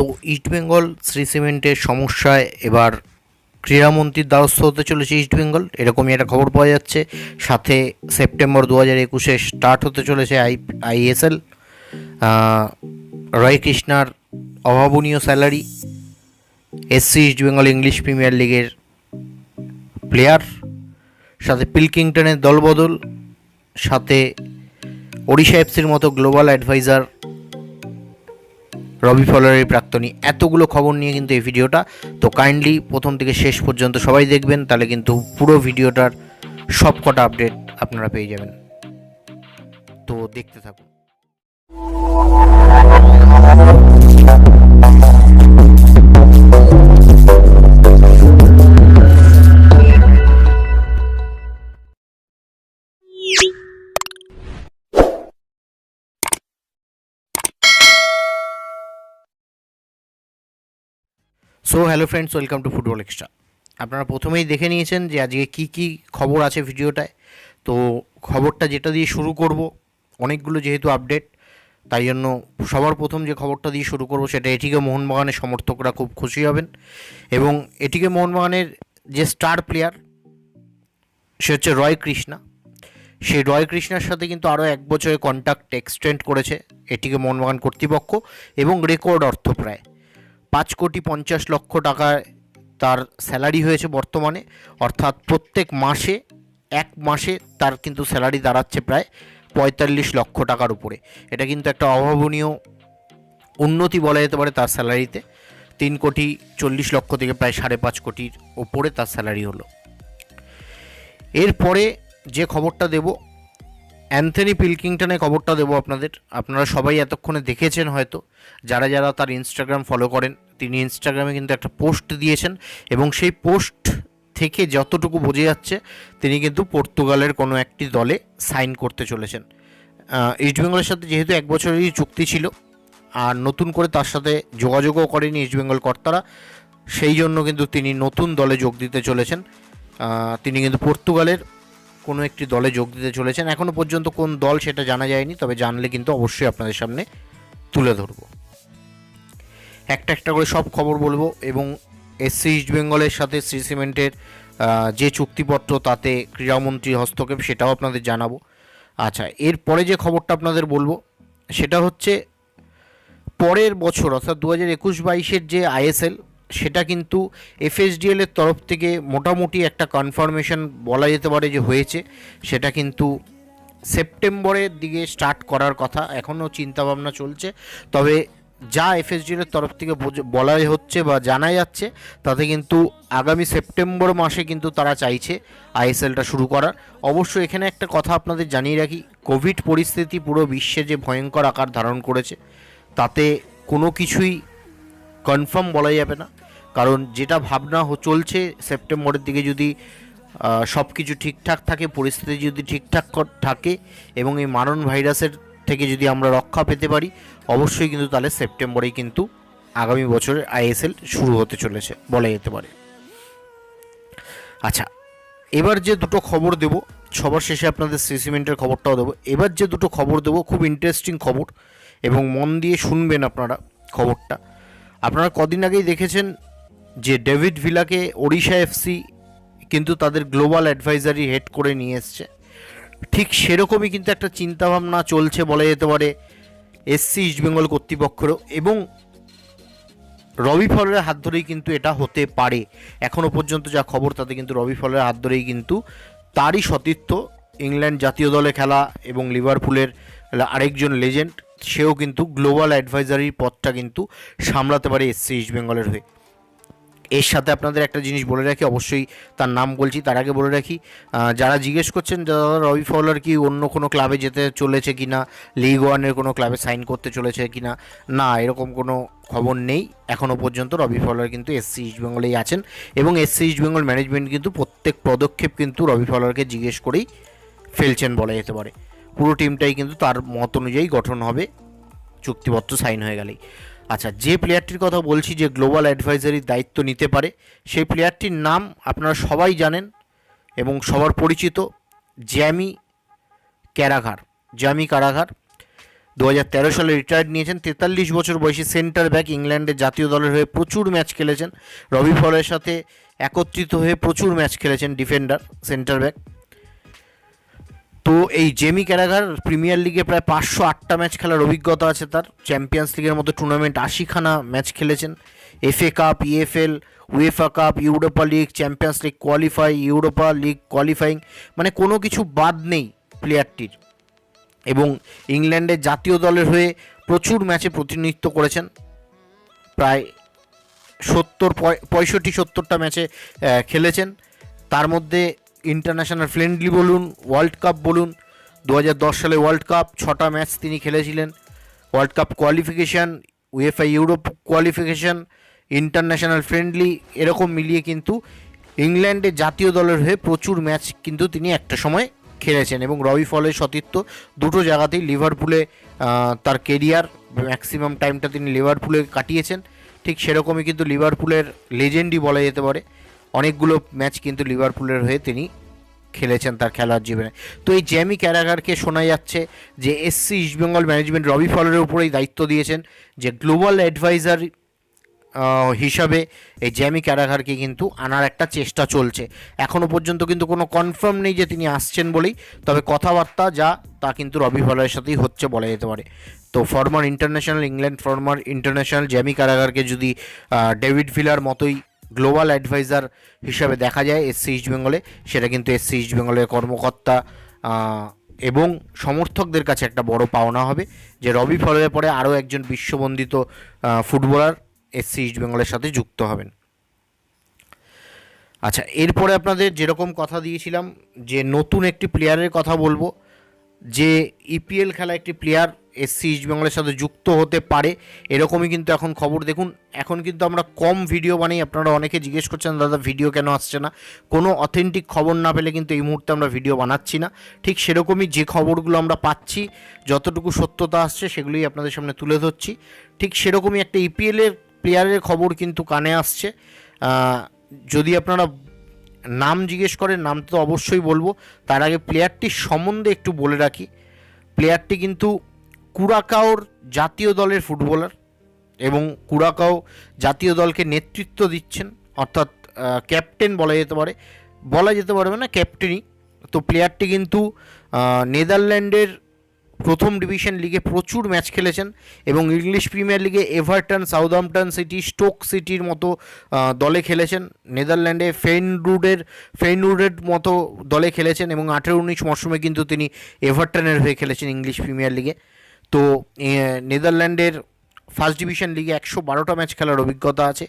তো ইস্টবেঙ্গল শ্রী সিমেন্টের সমস্যায় এবার ক্রীড়ামন্ত্রীর দ্বারস্থ হতে চলেছে ইস্টবেঙ্গল এরকমই একটা খবর পাওয়া যাচ্ছে। সাথে সেপ্টেম্বর দু হাজার একুশে স্টার্ট হতে চলেছে আই আইএসএল রয় কৃষ্ণার অভাবনীয় salary SC East Bengal English premier লিগের প্লেয়ার সাথে পিলকিংটনের দলবদল, সাথে ওড়িশা এফসির মতো গ্লোবাল অ্যাডভাইজার রবি ফলারের প্রাক্তনী এতগুলো খবর নিয়ে কিন্তু এই ভিডিওটা। তো কাইন্ডলি প্রথম থেকে শেষ পর্যন্ত সবাই দেখবেন, তাহলে কিন্তু পুরো ভিডিওটার সব কটা আপডেট আপনারা পেয়ে যাবেন। তো দেখতে থাকুন। So hello friends welcome to football extra আপনারা প্রথমেই দেখে নিয়েছেন যে আজকে কি কি খবর আছে ভিডিওটায়। তো খবরটা যেটা দিয়ে শুরু করব, অনেকগুলো যেহেতু আপডেট তাই জন্য সবার প্রথম যে খবরটা দিয়ে শুরু করব সেটা এটিকে মোহনবাগানের সমর্থকরা খুব খুশি হবেন। এবং এটিকে মোহনবাগানের যে স্টার প্লেয়ার সে হচ্ছে রয় কৃষ্ণা। সেই রয় কৃষ্ণার সাথে কিন্তু আরও এক বছরের কন্ট্যাক্ট এক্সটেন্ড করেছে এটিকে মোহনবাগান কর্তৃপক্ষ এবং রেকর্ড অর্থ প্রায় পাঁচ কোটি পঞ্চাশ লক্ষ টাকায় তার স্যালারি হয়েছে বর্তমানে। অর্থাৎ প্রত্যেক মাসে, এক মাসে তার কিন্তু স্যালারি দাঁড়াচ্ছে প্রায় পঁয়তাল্লিশ লক্ষ টাকার উপরে। এটা কিন্তু একটা অভাবনীয় উন্নতি বলা যেতে পারে তার স্যালারিতে। তিন কোটি চল্লিশ লক্ষ থেকে প্রায় সাড়ে পাঁচ কোটির ওপরে তার স্যালারি হলো। এরপরে যে খবরটা দেব অ্যান্থনি পিলকিংটনের খবরটা দেবো আপনাদের। আপনারা সবাই এতক্ষণে দেখেছেন হয়তো। যারা যারা তার ইনস্টাগ্রাম ফলো করেন, তিনি ইনস্টাগ্রামে কিন্তু একটা পোস্ট দিয়েছেন এবং সেই পোস্ট থেকে যতটুকু বোঝা যাচ্ছে, তিনি কিন্তু পর্তুগালের কোনো একটি দলে সাইন করতে চলেছেন। ইস্টবেঙ্গলের সাথে যেহেতু এক বছরেরই চুক্তি ছিল, আর নতুন করে তার সাথে যোগাযোগও করেনি ইস্টবেঙ্গল কর্তারা, সেই জন্য কিন্তু তিনি নতুন দলে যোগ দিতে চলেছেন। তিনি কিন্তু পর্তুগালের কোনো একটি দলে যোগ দিতে চলেছেন। এখনও পর্যন্ত কোন দল সেটা জানা যায়নি, তবে জানলে কিন্তু অবশ্যই আপনাদের সামনে তুলে ধরবো। একটা একটা করে সব খবর বলব এবং এসসি ইস্ট বেঙ্গলের সাথে শ্রী সিমেন্টের যে চুক্তিপত্র তাতে ক্রীড়ামন্ত্রী হস্তক্ষেপ সেটাও আপনাদের জানাব। আচ্ছা এরপরে যে খবরটা আপনাদের বলব, সেটা হচ্ছে পরের বছর, অর্থাৎ দু হাজার একুশ বাইশের যে আইএসএল সেটা কিন্তু এফএসডিএল এর তরফ থেকে মোটামুটি একটা কনফার্মেশন বলা যেতে পারে যে হয়েছে। সেটা কিন্তু সেপ্টেম্বরের দিকে স্টার্ট করার কথা। এখনও চিন্তাভাবনা চলছে। তবে যা এফএসডিএল এর তরফ থেকে বোঝ- বলা হচ্ছে বা জানা যাচ্ছে, তাতে কিন্তু আগামী সেপ্টেম্বর মাসে কিন্তু তারা চাইছে আইএসএলটা শুরু করার। অবশ্য এখানে একটা কথা আপনাদের জানিয়ে রাখি কোভিড পরিস্থিতি পুরো বিশ্বে যে ভয়ঙ্কর আকার ধারণ করেছে, তাতে কোনো কিছুই কনফার্ম বলা যাবে না। কারণ যেটা ভাবনা চলছে, সেপ্টেম্বরের দিকে যদি সব কিছু ঠিকঠাক থাকে, পরিস্থিতি যদি ঠিকঠাক থাকে, এবং এই মারণ ভাইরাসের থেকে যদি আমরা রক্ষা পেতে পারি, অবশ্যই কিন্তু তাহলে সেপ্টেম্বরেই কিন্তু আগামী বছরের আইএসএল শুরু হতে চলেছে, বলা যেতে পারে। আচ্ছা এবার যে দুটো খবর দেব, সবার শেষে আপনাদের সিমেন্টের খবরটাও দেবো। এবার যে দুটো খবর দেবো, খুব ইন্টারেস্টিং খবর, এবং মন দিয়ে শুনবেন আপনারা খবরটা। আপনারা কদিন আগেই দেখেছেন যে ডেভিড ভিলাকে ওড়িশা এফসি কিন্তু তাদের গ্লোবাল অ্যাডভাইজারি হেড করে নিয়ে এসছে। ঠিক সেরকমই কিন্তু একটা চিন্তাভাবনা চলছে বলা যেতে পারে এসসি ইস্টবেঙ্গল কর্তৃপক্ষেরও এবং রবি ফলের হাত ধরেই কিন্তু এটা হতে পারে। এখনও পর্যন্ত যা খবর তাতে কিন্তু রবি ফলের হাত ধরেই কিন্তু তারই সতীর্থ ইংল্যান্ড জাতীয় দলে খেলা এবং লিভারপুলের আরেকজন লেজেন্ড, সেও কিন্তু গ্লোবাল অ্যাডভাইজারির পদটা কিন্তু সামলাতে পারে এসসি ইস্টবেঙ্গলের হয়ে। এর সাথে আপনাদের একটা জিনিস বলে রাখি, অবশ্যই তার নাম বলছি, তার আগে বলে রাখি যারা জিজ্ঞেস করছেন দাদা, রবি ফলার কি অন্য কোনো ক্লাবে যেতে চলেছে কি না লিগ ওয়ানের কোনো ক্লাবে সাইন করতে চলেছে কি না না এরকম কোনো খবর নেই। এখনও পর্যন্ত রবি ফলার কিন্তু এসসি ইস্টবেঙ্গলেই আছেন এবং এসসি ইস্টবেঙ্গল ম্যানেজমেন্ট কিন্তু প্রত্যেক পদক্ষেপ কিন্তু রবি ফলারকে জিজ্ঞেস করেই ফেলছেন বলা যেতে পারে। পুরো টিমটাই কিন্তু তার মত অনুযায়ী গঠন হবে, চুক্তিপত্র সাইন হয়ে গেলেই। আচ্ছা যে প্লেয়ারটির কথা বলছি যে গ্লোবাল অ্যাডভাইজারির দায়িত্ব নিতে পারে, সেই প্লেয়ারটির নাম আপনারা সবাই জানেন এবং সবার পরিচিত জ্যামি ক্যারাঘার জ্যামি কারাঘার দু হাজার তেরো সালে রিটায়ার্ড নিয়েছেন, তেতাল্লিশ বছর বয়সী সেন্টার ব্যাক ইংল্যান্ডের জাতীয় দলের হয়ে প্রচুর ম্যাচ খেলেছেন। রবি ফলের সাথে একত্রিত হয়ে প্রচুর ম্যাচ খেলেছেন ডিফেন্ডার সেন্টার ব্যাক তো এই জেমি ক্যারাগার প্রিমিয়ার লিগে প্রায় পাঁচশো আটটা ম্যাচ খেলার অভিজ্ঞতা আছে তার। চ্যাম্পিয়ন্স লিগের মতো টুর্নামেন্ট আশিখানা ম্যাচ খেলেছেন। FA cup EFL UEFA cup Europa league champions league qualify Europa league qualifying মানে কোনো কিছু বাদ নেই প্লেয়ারটির এবং ইংল্যান্ডের জাতীয় দলের হয়ে প্রচুর ম্যাচে প্রতিনিধিত্ব করেছেন। প্রায় সত্তর পঁয়ষট্টি সত্তরটা ম্যাচে খেলেছেন। তার মধ্যে ইন্টারন্যাশনাল ফ্রেন্ডলি বলুন ওয়ার্ল্ড কাপ বলুন দু হাজার দশ সালে ওয়ার্ল্ড কাপ ছটা ম্যাচ তিনি খেলেছিলেন। World cup qualification UEFA Europe qualification international friendly এরকম মিলিয়ে কিন্তু ইংল্যান্ডের জাতীয় দলের হয়ে প্রচুর ম্যাচ কিন্তু তিনি একটা সময় খেলেছেন এবং রবি ফলের সতীর্থ দুটো জায়গাতেই লিভারপুলে তার কেরিয়ার ম্যাক্সিমাম টাইমটা তিনি লিভারপুলে কাটিয়েছেন। ঠিক সেরকমই কিন্তু লিভারপুলের লেজেন্ডই বলা যেতে পারে। অনেকগুলো ম্যাচ কিন্তু লিভারপুলের হয়ে তিনি খেলেছেন তার খেলার জীবনে। তো এই জ্যামি ক্যারাগারকে শোনা যাচ্ছে যে এসসি ইস্টবেঙ্গল ম্যানেজমেন্ট রবি ফলের উপরেই দায়িত্ব দিয়েছেন যে গ্লোবাল অ্যাডভাইজার হিসাবে এই জ্যামি ক্যারাগারকে কিন্তু আনার একটা চেষ্টা চলছে। এখনও পর্যন্ত কিন্তু কোনো কনফার্ম নেই যে তিনি আসছেন বলেই, তবে কথাবার্তা যা, তা কিন্তু রবি ফলের সাথেই হচ্ছে বলা যেতে পারে। তো former international, England former international Jamie ক্যারাগারকে যদি ডেভিড ভিলার মতোই গ্লোবাল অ্যাডভাইজার হিসাবে দেখা যায় এসসি ইস্ট বেঙ্গলে। সেটা কিন্তু এসসি ইস্ট বেঙ্গলের কর্মকর্তা এবং সমর্থকদের কাছে একটা বড় পাওনা হবে যে রবি ফলের পরে আরও একজন বিশ্ববন্দিত ফুটবলার এসসি ইস্ট বেঙ্গলের সাথে যুক্ত হবেন। আচ্ছা এরপরে আপনাদের যেরকম কথা দিয়েছিলাম যে নতুন একটি প্লেয়ারের কথা বলব, যে ইপিএল খেলা একটি প্লেয়ার এসসি ইস্ট বেঙ্গলের সাথে যুক্ত হতে পারে, এরকমই কিন্তু এখন খবর। দেখুন, এখন কিন্তু আমরা কম ভিডিও বানাই আপনারা অনেকে জিজ্ঞেস করছেন, দাদা ভিডিও কেন আসছে না? কোনো অথেন্টিক খবর না পেলে কিন্তু এই মুহূর্তে আমরা ভিডিও বানাচ্ছি না। ঠিক সেরকমই যে খবরগুলো আমরা পাচ্ছি, যতটুকু সত্যতা আসছে, সেগুলোই আপনাদের সামনে তুলে ধরছি। ঠিক সেরকমই একটা ইপিএলের প্লেয়ারের খবর কিন্তু কানে আসছে। যদি আপনারা নাম জিজ্ঞেস করেন, নাম তো অবশ্যই বলব, তার আগে প্লেয়ারটির সম্বন্ধে একটু বলে রাখি। প্লেয়ারটি কিন্তু কুরাকাওর জাতীয় দলের ফুটবলার এবং কুরাকাও জাতীয় দলকে নেতৃত্ব দিচ্ছেন, অর্থাৎ ক্যাপ্টেন বলা যেতে পারে। বলা যেতে পারবে না ক্যাপ্টেনই তো প্লেয়ারটি কিন্তু নেদারল্যান্ডের প্রথম ডিভিশন লিগে প্রচুর ম্যাচ খেলেছেন এবং ইংলিশ প্রিমিয়ার লিগে এভারটন, সাউদাম্পটন সিটি, স্টোক সিটির মতো দলে খেলেছেন। নেদারল্যান্ডে ফেইনরুডের ফেইনরুডের মতো দলে খেলেছেন এবং আঠেরো উনিশ মরশুমে কিন্তু তিনি এভারটনের হয়ে খেলেছেন ইংলিশ প্রিমিয়ার লিগে তো নেদারল্যান্ডের ফার্স্ট ডিভিশন লিগে একশো বারোটা ম্যাচ খেলার অভিজ্ঞতা আছে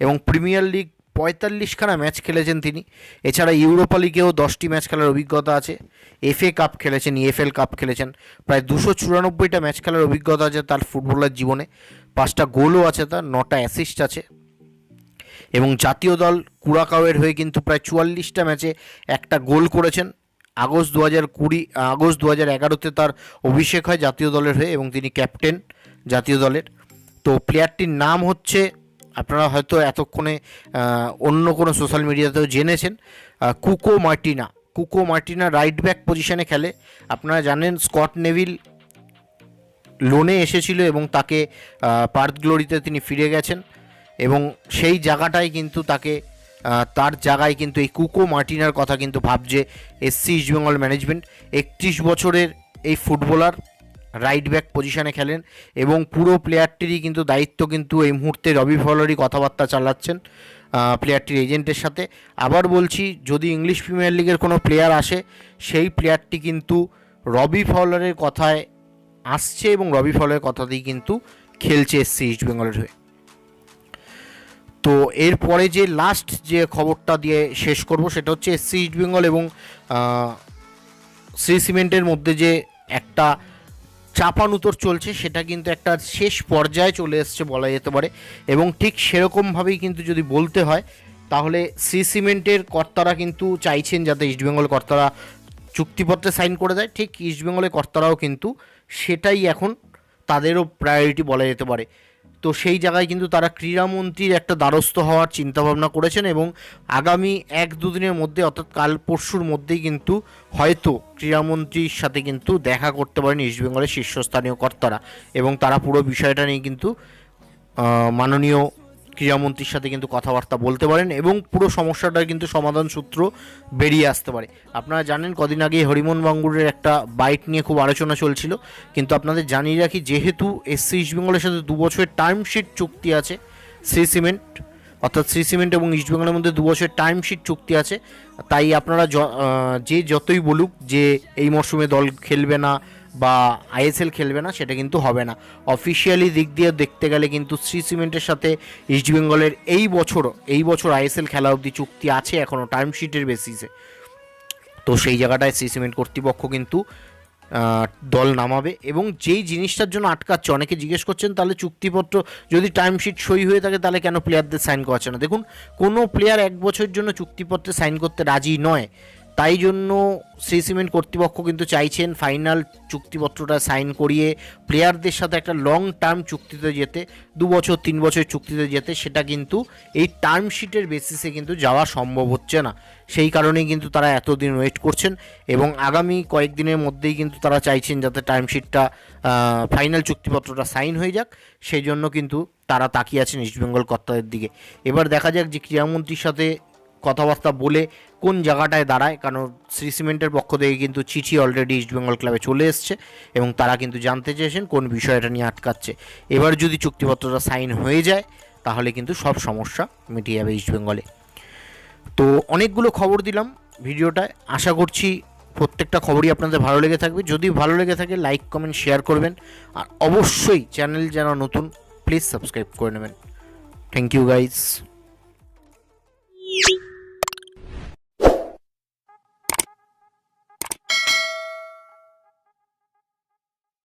এবং প্রিমিয়ার লিগ পঁয়তাল্লিশখানা ম্যাচ খেলেছেন তিনি। এছাড়া ইউরোপা লিগেও দশটি ম্যাচ খেলার অভিজ্ঞতা আছে। এফএ কাপ খেলেছেন, ইএফএল কাপ খেলেছেন। প্রায় দুশো চুরানব্বইটা ম্যাচ খেলার অভিজ্ঞতা আছে তার ফুটবলার জীবনে। পাঁচটা গোলও আছে তার, নটা অ্যাসিস্ট আছে। এবং জাতীয় দল কুড়াকাওয়ের হয়ে কিন্তু প্রায় চুয়াল্লিশটা ম্যাচে একটা গোল করেছেন। আগস্ট দু হাজার কুড়ি, আগস্ট দু হাজার এগারোতে তার অভিষেক হয় জাতীয় দলের হয়ে এবং তিনি ক্যাপ্টেন জাতীয় দলের। তো প্লেয়ারটির নাম হচ্ছে, আপনারা হয়তো এতক্ষণে অন্য কোনো সোশ্যাল মিডিয়াতেও জেনেছেন Cuco Martina. Cuco Martina right back পজিশনে খেলে। আপনারা জানেন স্কট নেভিল লোনে এসেছিল এবং তাকে পার্থ গ্লোরিতে তিনি ফিরে গেছেন এবং সেই জায়গাটায় কিন্তু তাকে তার জায়গায় কিন্তু এই কুকো মার্টিনার কথা কিন্তু ভাবছে এসসি ইস্টবেঙ্গল ম্যানেজমেন্ট। একত্রিশ বছরের এই ফুটবলার রাইট ব্যাক পজিশনে খেলেন এবং পুরো প্লেয়ারটিরই কিন্তু দায়িত্ব কিন্তু এই মুহূর্তে রবি ফলারই কথাবার্তা চালাচ্ছেন প্লেয়ারটির এজেন্টের সাথে। আবার বলছি, যদি ইংলিশ প্রিমিয়ার লিগের কোনো প্লেয়ার আসে, সেই প্লেয়ারটি কিন্তু রবি ফলারের কথায় আসছে এবং রবি ফলের কথাতেই কিন্তু খেলছে এসসি ইস্ট বেঙ্গলের হয়ে। তো এরপরে যে লাস্ট যে খবরটা দিয়ে শেষ করব সেটা হচ্ছে এসসি ইস্ট বেঙ্গল এবং শ্রী সিমেন্টের মধ্যে যে একটা চাপানুতর চলছে সেটা কিন্তু একটা শেষ পর্যায়ে চলে এসছে বলা যেতে পারে এবং ঠিক সেরকমভাবেই কিন্তু যদি বলতে হয়, তাহলে শ্রী সিমেন্টের কর্তারা কিন্তু চাইছেন যাতে ইস্টবেঙ্গল কর্তারা চুক্তিপত্রে সাইন করে দেয়। ঠিক ইস্টবেঙ্গলের কর্তারাও কিন্তু সেটাই এখন তাদেরও প্রায়োরিটি বলা যেতে পারে। তো সেই জায়গায় কিন্তু তারা ক্রীড়ামন্ত্রীর একটা দ্বারস্থ হওয়ার চিন্তাভাবনা করেছেন এবং আগামী এক দুদিনের মধ্যে, অর্থাৎ কাল পরশুর মধ্যেই কিন্তু হয়তো ক্রীড়ামন্ত্রীর সাথে কিন্তু দেখা করতে পারেন ইস্টবেঙ্গলের শীর্ষস্থানীয় কর্তারা। এবং তারা পুরো বিষয়টা নিয়ে কিন্তু মাননীয় ক্রীড়ামন্ত্রীর সাথে কিন্তু কথাবার্তা বলতে পারেন এবং পুরো সমস্যাটার কিন্তু সমাধান সূত্র বেরিয়ে আসতে পারে। আপনারা জানেন কদিন আগে হরিমন বাঙ্গুরের একটা বাইট নিয়ে খুব আলোচনা চলছিল। কিন্তু আপনাদের জানিয়ে রাখি, যেহেতু এসসি ইস্টবেঙ্গলের সাথে দু বছরের টার্মশিট চুক্তি আছে শ্রী সিমেন্ট, অর্থাৎ শ্রী সিমেন্ট এবং ইস্টবেঙ্গলের মধ্যে দু বছরের টাইমশিট চুক্তি আছে, তাই আপনারা যে যতই বলুক যে এই মরশুমে দল খেলবে না বা আইএসএল খেলবে না, সেটা কিন্তু হবে না। অফিসিয়ালি দিক দিয়ে দেখতে গেলে কিন্তু শ্রী সিমেন্টের সাথে ইস্টবেঙ্গলের এই বছরও, এই বছর আইএসএল খেলা অবধি চুক্তি আছে এখনও টাইমশিটের বেসিসে তো সেই জায়গাটায় শ্রী সিমেন্ট কর্তৃপক্ষ কিন্তু দল নামাবে এবং যেই জিনিসটার জন্য আটকাচ্ছে, অনেকে জিজ্ঞেস করছেন তাহলে চুক্তিপত্র যদি টাইমশিট সই হয়ে থাকে তাহলে কেন প্লেয়ারদের সাইন করাচ্ছে না? দেখুন, কোনো প্লেয়ার এক বছরের জন্য চুক্তিপত্রে সাইন করতে রাজি নয়। তাই জন্য শ্রী সিমেন্ট কর্তৃপক্ষ কিন্তু চাইছেন ফাইনাল চুক্তিপত্রটা সাইন করিয়ে প্লেয়ারদের সাথে একটা লং টার্ম চুক্তিতে যেতে, দু বছর, তিন বছর চুক্তিতে যেতে, সেটা কিন্তু এই টার্মশিটের বেসিসে কিন্তু যাওয়া সম্ভব হচ্ছে না। সেই কারণেই কিন্তু তারা এতদিন ওয়েট করছেন এবং আগামী কয়েকদিনের মধ্যেই কিন্তু তারা চাইছেন যাতে টাইমশিটটা ফাইনাল চুক্তিপত্রটা সাইন হয়ে যাক। সেই জন্য কিন্তু তারা তাকিয়ে আছেন ইস্টবেঙ্গল কর্তাদের দিকে। এবার দেখা যাক যে ক্রীড়ামন্ত্রীর সাথে কথাবার্তা বলে কোন জায়গাটায় দাঁড়ায়, কারণ শ্রী সিমেন্টের পক্ষ থেকে কিন্তু চিঠি অলরেডি ইস্টবেঙ্গল ক্লাবে চলে এসছে এবং তারা কিন্তু জানতে চেয়েছেন কোন বিষয়টা নিয়ে আটকাচ্ছে। এবার যদি চুক্তিপত্রটা সাইন হয়ে যায়, তাহলে কিন্তু সব সমস্যা মিটিয়ে যাবে ইস্টবেঙ্গলে তো অনেকগুলো খবর দিলাম ভিডিওটায়। আশা করছি প্রত্যেকটা খবরই আপনাদের ভালো লেগে থাকবে। যদি ভালো লেগে থাকে লাইক কমেন্ট শেয়ার করবেন। আর অবশ্যই চ্যানেল যারা নতুন প্লিজ সাবস্ক্রাইব করে নেবেন। Thank you guys